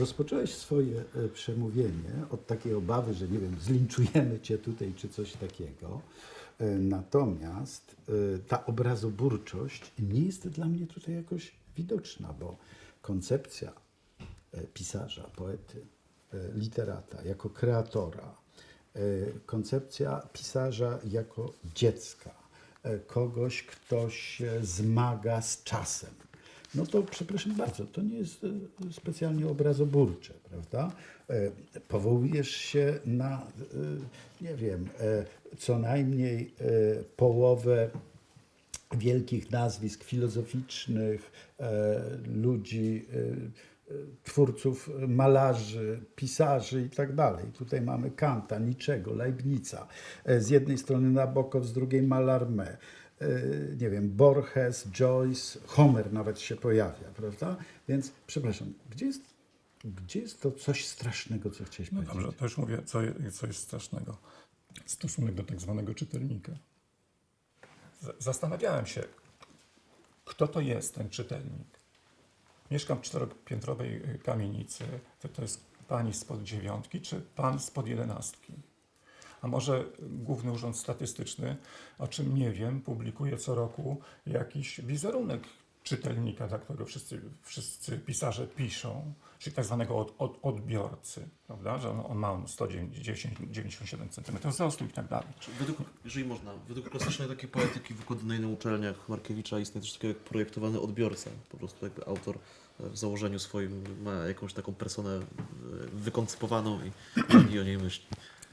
Rozpocząłeś swoje e, przemówienie od takiej obawy, że nie wiem, zlinczujemy cię tutaj czy coś takiego. E, Natomiast e, ta obrazoburczość nie jest dla mnie tutaj jakoś widoczna, bo koncepcja pisarza, poety, literata jako kreatora, koncepcja pisarza jako dziecka, kogoś, kto się zmaga z czasem. No to przepraszam bardzo, to nie jest e, specjalnie obrazoburcze, prawda? E, Powołujesz się na, e, nie wiem, co najmniej połowę wielkich nazwisk filozoficznych, ludzi, twórców, malarzy, pisarzy i tak dalej. Tutaj mamy Kanta, Niczego, Leibnica. Z jednej strony Nabokow, z drugiej Mallarmé. E, Nie wiem, Borges, Joyce, Homer nawet się pojawia, prawda? Więc, przepraszam, gdzie jest, gdzie jest to coś strasznego, co chciałeś No powiedzieć? dobrze, to już mówię, co, co jest strasznego. Stosunek do tak zwanego czytelnika. Z- Zastanawiałem się, kto to jest ten czytelnik. Mieszkam w czteropiętrowej y, kamienicy. To, to jest pani spod dziewiątki, czy pan spod jedenastki? A może Główny Urząd Statystyczny, o czym nie wiem, publikuje co roku jakiś wizerunek czytelnika, dla którego wszyscy, wszyscy pisarze piszą, czyli tak zwanego od, od, odbiorcy, prawda? że on, on ma on 197 cm wzrostu i tak dalej. Według, jeżeli można, według klasycznej takiej poetyki wykładanej na uczelniach Markiewicza istnieje coś takiego jak projektowany odbiorca. Po prostu jakby autor e, w założeniu swoim ma jakąś taką personę e, wykoncypowaną i, i o niej myśli.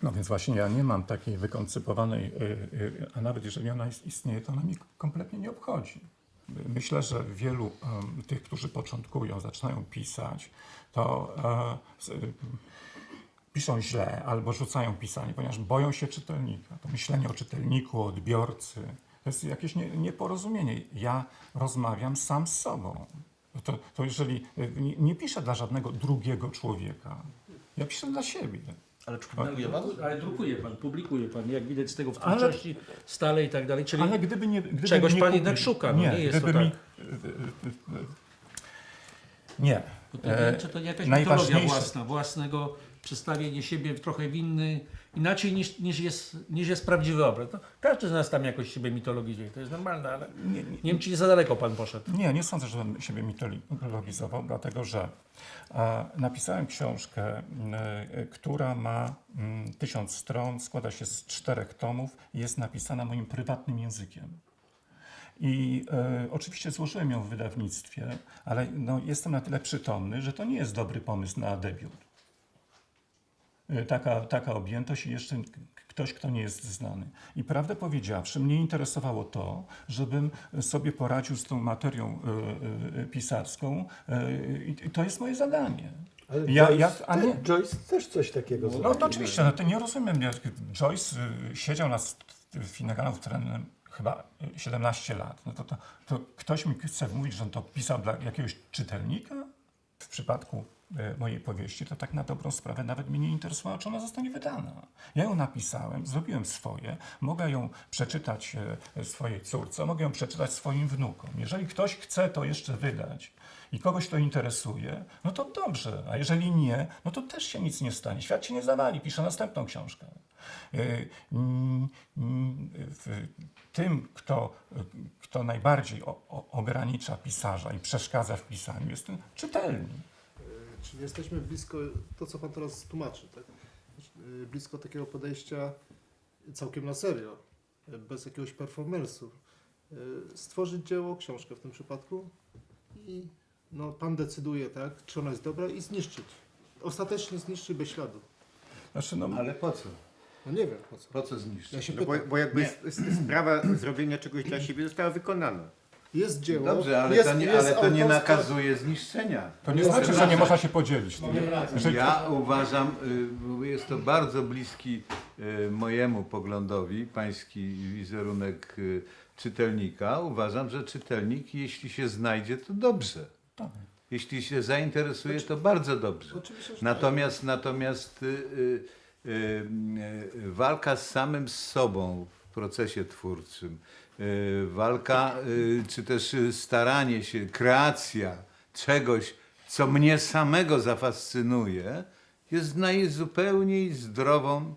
No więc właśnie ja nie mam takiej wykoncypowanej, y, y, a nawet jeżeli ona ist- istnieje, to ona mnie kompletnie nie obchodzi. Myślę, że wielu tych, którzy początkują, zaczynają pisać, to e, y, piszą źle albo rzucają pisanie, ponieważ boją się czytelnika. To myślenie o czytelniku, o odbiorcy, to jest jakieś nie, nieporozumienie. Ja rozmawiam sam z sobą. To, to jeżeli nie piszę dla żadnego drugiego człowieka, ja piszę dla siebie. Ale czy publikuje pan? Ale drukuje pan, publikuje pan, jak widać z tego w Ale- twórczości stale i tak dalej. Czyli Ale gdyby nie. Gdyby Czegoś nie pan publi- jednak szuka, no nie jest to tak. Nie. Bo to, E, nie, czy to nie jakaś najważniejsze- mitologia własna, własnego przedstawienie siebie w trochę w inny, inaczej niż, niż, jest, niż jest prawdziwy obraz. No, każdy z nas tam jakoś siebie mitologizuje, to jest normalne, ale Nie, nie wiem, czy nie za daleko pan poszedł. Nie, nie sądzę, żebym siebie mitologizował, dlatego że e, napisałem książkę, e, która ma mm, tysiąc stron, składa się z czterech tomów jest napisana moim prywatnym językiem. I e, oczywiście złożyłem ją w wydawnictwie, ale no, jestem na tyle przytomny, że to nie jest dobry pomysł na debiut. E, Taka, taka objętość i jeszcze ktoś, kto nie jest znany. I prawdę powiedziawszy, mnie interesowało to, żebym sobie poradził z tą materią e, e, pisarską i to jest moje zadanie. Ale Ja- Joyce, ja- a nie- Joyce też coś takiego No zrobił. to oczywiście, no to nie rozumiem. Joyce y, siedział na st- w finałów trenerem chyba y, 17 lat. No to, to, to ktoś mi chce mówić, że on to pisał dla jakiegoś czytelnika? W przypadku y, mojej powieści to tak na dobrą sprawę nawet mnie nie interesowało, czy ona zostanie wydana. Ja ją napisałem, zrobiłem swoje, mogę ją przeczytać y, swojej córce, mogę ją przeczytać swoim wnukom. Jeżeli ktoś chce to jeszcze wydać i kogoś to interesuje, no to dobrze, a jeżeli nie, no to też się nic nie stanie. Świat się nie zawali, piszę następną książkę. Tym, kto, kto najbardziej o, o, ogranicza pisarza i przeszkadza w pisaniu, jest ten czytelnik. Czyli jesteśmy blisko, to co Pan teraz tłumaczy, tak? Yy, blisko takiego podejścia całkiem na serio, yy, bez jakiegoś performersu. Stworzyć dzieło, książkę w tym przypadku i no, Pan decyduje, tak, czy ona jest dobra i zniszczyć. Ostatecznie zniszczyć bez śladu. Znaczy, no, Ale po co? No nie wiem po co. Po co zniszczyć? Ja się No bo, pytam. bo jakby s- s- sprawa zrobienia czegoś dla siebie została wykonana. Jest dzieło, Dobrze, ale jest, to nie, jest ale to nie autorska- nakazuje zniszczenia. to nie znaczy, że nie można się podzielić. Jeżeli, Ja uważam, y, bo jest to bardzo bliski y, mojemu poglądowi, pański wizerunek y, czytelnika. Uważam, że czytelnik, jeśli się znajdzie, to dobrze. Tak. Jeśli się zainteresuje, to bardzo dobrze. Oczywiście, że tak. Natomiast, natomiast y, y, walka z samym sobą w procesie twórczym, y, walka y, czy też y, staranie się, kreacja czegoś co mnie samego zafascynuje, jest najzupełniej zdrową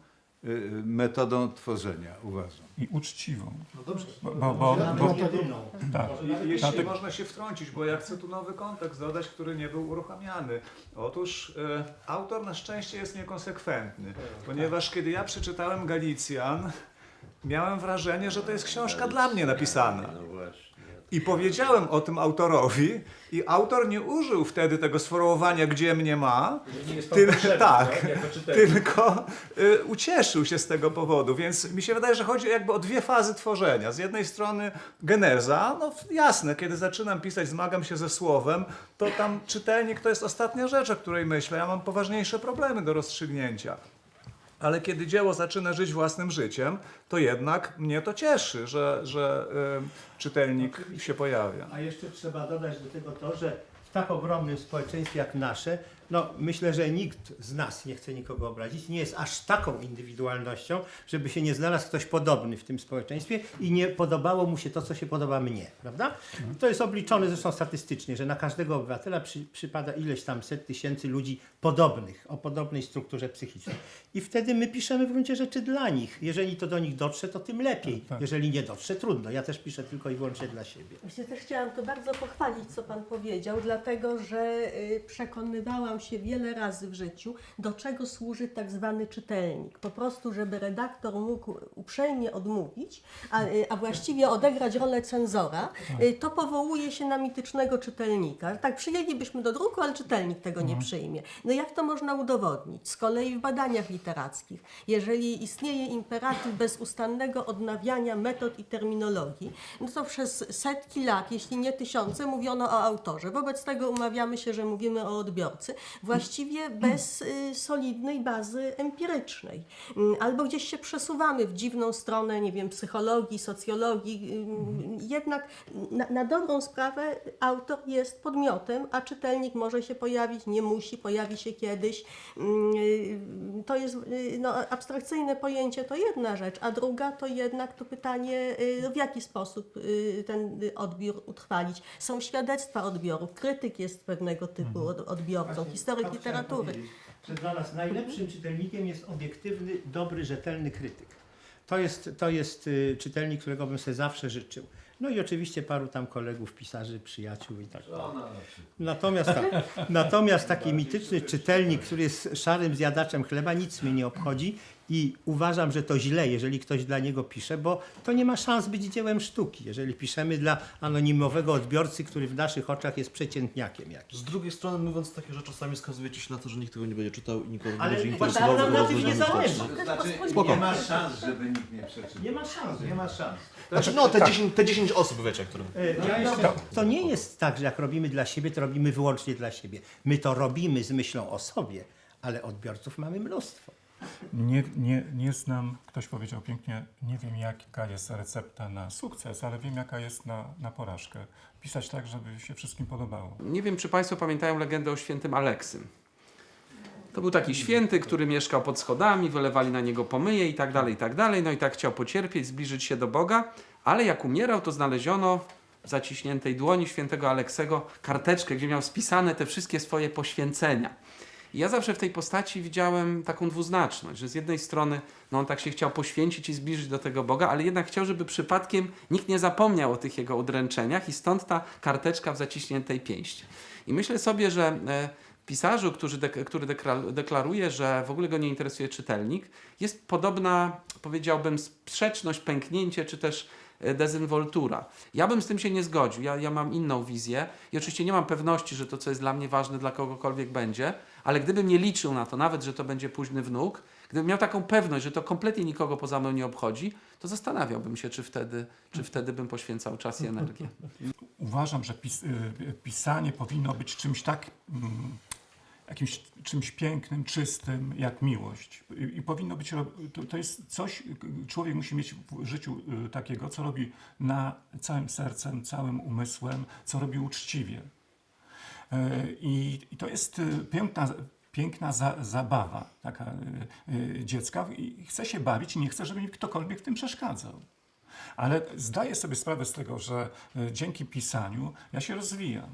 metodą tworzenia, uważam. I uczciwą. No dobrze. Bo, bo, bo, bo, tak. Jeśli Dlatego- można się wtrącić, bo ja chcę tu nowy kontekst dodać, który nie był uruchamiany. Otóż e, autor na szczęście jest niekonsekwentny, ponieważ kiedy ja przeczytałem Galicjan, miałem wrażenie, że to jest książka dla mnie napisana. I powiedziałem o tym autorowi i autor nie użył wtedy tego sformułowania, gdzie mnie ma, Nie jest potrzebny, tak. Jako czytelnik. tylko y, ucieszył się z tego powodu. Więc mi się wydaje, że chodzi jakby o dwie fazy tworzenia. Z jednej strony geneza, no jasne, kiedy zaczynam pisać, zmagam się ze słowem, to tam czytelnik to jest ostatnia rzecz, o której myślę. Ja mam poważniejsze problemy do rozstrzygnięcia. Ale kiedy dzieło zaczyna żyć własnym życiem, to jednak mnie to cieszy, że, że y, czytelnik się pojawia. A jeszcze trzeba dodać do tego to, że w tak ogromnym społeczeństwie jak nasze, no myślę, że nikt z nas nie chce nikogo obrazić, nie jest aż taką indywidualnością, żeby się nie znalazł ktoś podobny w tym społeczeństwie i nie podobało mu się to, co się podoba mnie, prawda? To jest obliczone zresztą statystycznie, że na każdego obywatela przy, przypada ileś tam set tysięcy ludzi podobnych, o podobnej strukturze psychicznej. I wtedy my piszemy w gruncie rzeczy dla nich. Jeżeli to do nich dotrze, to tym lepiej. Jeżeli nie dotrze, trudno. Ja też piszę tylko i wyłącznie dla siebie. Właśnie też chciałam to bardzo pochwalić, co Pan powiedział, dlatego że y, się wiele razy w życiu, do czego służy tak zwany czytelnik. Po prostu, żeby redaktor mógł uprzejmie odmówić, a, y, a właściwie odegrać rolę cenzora, y, to powołuje się na mitycznego czytelnika. Tak, przyjęlibyśmy do druku, ale czytelnik tego nie przyjmie. No jak to można udowodnić? Z kolei w badaniach literackich, jeżeli istnieje imperatyw bezustannego odnawiania metod i terminologii, no to przez setki lat, jeśli nie tysiące, mówiono o autorze. Wobec tego umawiamy się, że mówimy o odbiorcy, właściwie bez y, solidnej bazy empirycznej. Mm, Albo gdzieś się przesuwamy w dziwną stronę, nie wiem, psychologii, socjologii. ym, Jednak na, na dobrą sprawę autor jest podmiotem, a czytelnik może się pojawić, nie musi, pojawi się kiedyś. Mm, y, To jest y, no, abstrakcyjne pojęcie, to jedna rzecz, a druga to jednak to pytanie, y, w jaki sposób y, ten y, odbiór utrwalić. Są świadectwa odbioru, krytyk jest pewnego typu od, odbiorcą, historyk literatury. Że dla nas najlepszym czytelnikiem jest obiektywny, dobry, rzetelny krytyk. To jest, to jest y, czytelnik, którego bym sobie zawsze życzył. No i oczywiście paru tam kolegów, pisarzy, przyjaciół i tak dalej. Natomiast, tak, natomiast taki mityczny czytelnik, który jest szarym zjadaczem chleba, nic mnie nie obchodzi i uważam, że to źle, jeżeli ktoś dla niego pisze, bo to nie ma szans być dziełem sztuki, jeżeli piszemy dla anonimowego odbiorcy, który w naszych oczach jest przeciętniakiem jakimś. Z drugiej strony, mówiąc takie rzeczy, czasami skazujecie się na to, że nikt tego nie będzie czytał i nikogo nie Ale będzie interesował. nam na tym nie zależy. To znaczy, Spoko. nie ma szans, żeby nikt nie przeczytał. Nie ma szans. Nie ma szans. Znaczy, no, te 10, te 10 osób, wiecie, które... E, Ja jeszcze, to nie jest tak, że jak robimy dla siebie, to robimy wyłącznie dla siebie. My to robimy z myślą o sobie, ale odbiorców mamy mnóstwo. Nie, nie, nie znam, ktoś powiedział pięknie, nie wiem jaka jest recepta na sukces, ale wiem jaka jest na, na porażkę. Pisać tak, żeby się wszystkim podobało. Nie wiem, czy Państwo pamiętają legendę o świętym Aleksym. To był taki święty, który mieszkał pod schodami, wylewali na niego pomyje i tak dalej, i tak dalej. No i tak chciał pocierpieć, zbliżyć się do Boga, ale jak umierał, to znaleziono w zaciśniętej dłoni świętego Aleksego karteczkę, gdzie miał spisane te wszystkie swoje poświęcenia. I ja zawsze w tej postaci widziałem taką dwuznaczność, że z jednej strony no on tak się chciał poświęcić i zbliżyć do tego Boga, ale jednak chciał, żeby przypadkiem nikt nie zapomniał o tych jego udręczeniach i stąd ta karteczka w zaciśniętej pięści. I myślę sobie, że e, pisarzu, który, dek- który deklaruje, że w ogóle go nie interesuje czytelnik, jest podobna, powiedziałbym, sprzeczność, pęknięcie, czy też dezynwoltura. Ja bym z tym się nie zgodził. Ja, ja mam inną wizję i oczywiście nie mam pewności, że to, co jest dla mnie ważne, dla kogokolwiek będzie, ale gdybym nie liczył na to, nawet, że to będzie późny wnuk, gdybym miał taką pewność, że to kompletnie nikogo poza mną nie obchodzi, to zastanawiałbym się, czy wtedy, czy wtedy bym poświęcał czas i energię. Uważam, że pis, y, pisanie powinno być czymś tak, mm, jakimś czymś pięknym, czystym, jak miłość. I, powinno być, to, to jest coś, człowiek musi mieć w życiu y, takiego, co robi na całym sercem, całym umysłem, co robi uczciwie. Y, I, i to jest y, piękna, piękna za, zabawa taka y, dziecka i chce się bawić i nie chce, żeby mi ktokolwiek w tym przeszkadzał. Ale zdaję sobie sprawę z tego, że dzięki pisaniu ja się rozwijam.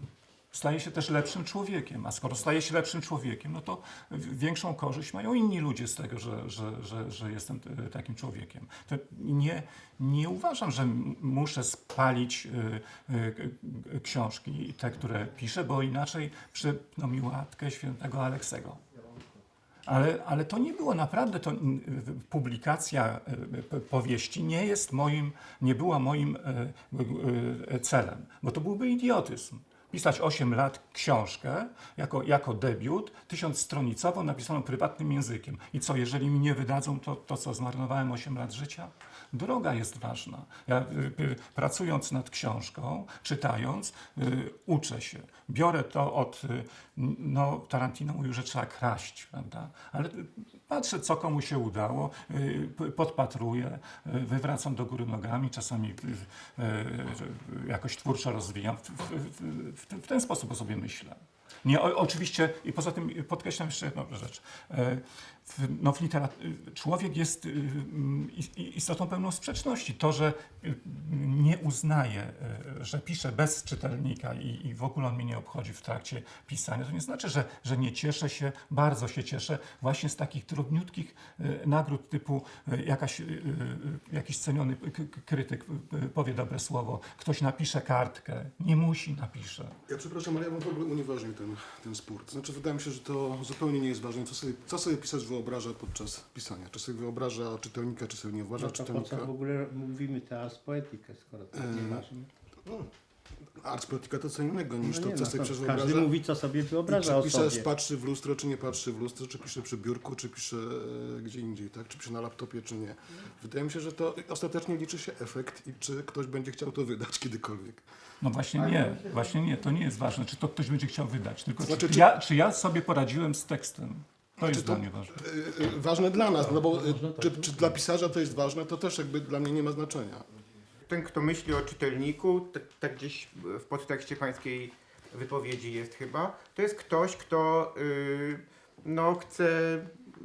Staje się też lepszym człowiekiem. A skoro staje się lepszym człowiekiem, no to większą korzyść mają inni ludzie z tego, że, że, że, że jestem e, takim człowiekiem. To nie, nie uważam, że muszę spalić e, e, książki, te, które piszę, bo inaczej przypną mi łatkę świętego Aleksego. Ale, ale to nie było naprawdę, to publikacja powieści nie jest moim, nie była moim celem, bo to byłby idiotyzm. Pisać 8 lat książkę jako, jako debiut, tysiąc stronicową, napisaną prywatnym językiem. I co, jeżeli mi nie wydadzą, to, to co, zmarnowałem 8 lat życia? Droga jest ważna. Ja y, y, pracując nad książką, czytając, y, uczę się. Biorę to od, no Tarantino mówił, że trzeba kraść, prawda? Ale patrzę, co komu się udało, podpatruję, wywracam do góry nogami, czasami jakoś twórczo rozwijam. W, w, w, w ten sposób o sobie myślę. Nie, o, oczywiście, i poza tym podkreślam jeszcze jedną rzecz. E, W, no w człowiek jest y, i- istotą pełną sprzeczności. To, że y, nie uznaje, y, że piszę bez czytelnika i, i w ogóle on mnie nie obchodzi w trakcie pisania, to nie znaczy, że, że nie cieszę się, bardzo się cieszę właśnie z takich drobniutkich y, nagród typu y, jakaś, y, y, jakiś ceniony krytyk y, powie dobre słowo, ktoś napisze kartkę, nie musi, napisze. Ja przepraszam, ale ja w ogóle unieważnił ten, ten spór. To znaczy, wydaje mi się, że to zupełnie nie jest ważne, co sobie, co sobie pisarz wyobraża podczas pisania. Czy sobie wyobraża czytelnika, czy sobie nie wyobraża No to po czytelnika. co w ogóle mówimy teraz poetykę, skoro to jest Eee, nieważne? Arts poetyka to co innego niż No to, co no sobie pisarz każdy wyobraża. mówi, co sobie I wyobraża czy o pisze, sobie. patrzy w lustro, czy nie patrzy w lustro, czy pisze przy biurku, czy pisze e, gdzie indziej, tak? Czy pisze na laptopie, czy nie. Wydaje mi się, że to ostatecznie liczy się efekt i czy ktoś będzie chciał to wydać kiedykolwiek. No właśnie nie, właśnie nie, to nie jest ważne, czy to ktoś będzie chciał wydać, tylko Znaczy, czy, ja, czy ja sobie poradziłem z tekstem. To jest to- dla mnie ważne. E, e, Ważne dla nas, no bo e, czy, czy dla pisarza to jest ważne, to też jakby dla mnie nie ma znaczenia. Ten, kto myśli o czytelniku, tak, gdzieś w podtekście pańskiej wypowiedzi jest chyba, to jest ktoś, kto y, no, chce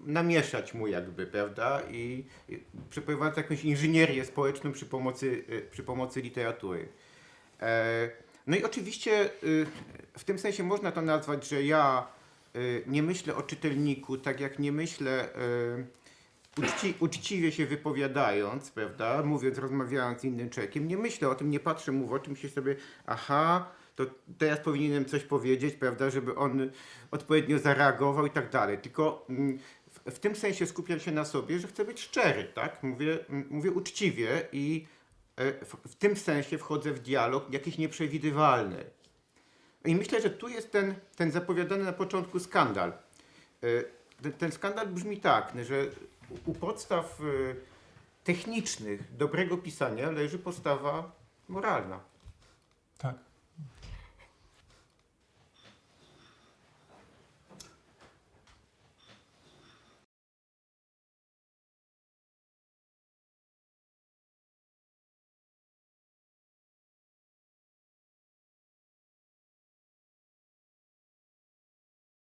namieszać mu jakby, prawda? I, i przeprowadza jakąś inżynierię społeczną przy pomocy, y, przy pomocy literatury. E, no i oczywiście y, w tym sensie można to nazwać, że ja y, nie myślę o czytelniku tak jak nie myślę y, uczci, uczciwie się wypowiadając, prawda, mówiąc, rozmawiając z innym człowiekiem, nie myślę o tym, nie patrzę mu w oczy, myślę sobie, aha, to teraz powinienem coś powiedzieć, prawda, żeby on odpowiednio zareagował i tak dalej. Tylko mm, w, w tym sensie skupiam się na sobie, że chcę być szczery, tak? Mówię, mm, mówię uczciwie i e, w, w tym sensie wchodzę w dialog jakiś nieprzewidywalny. I myślę, że tu jest ten, ten zapowiadany na początku skandal. E, Ten, ten skandal brzmi tak, że u podstaw e, technicznych dobrego pisania leży postawa moralna. Tak.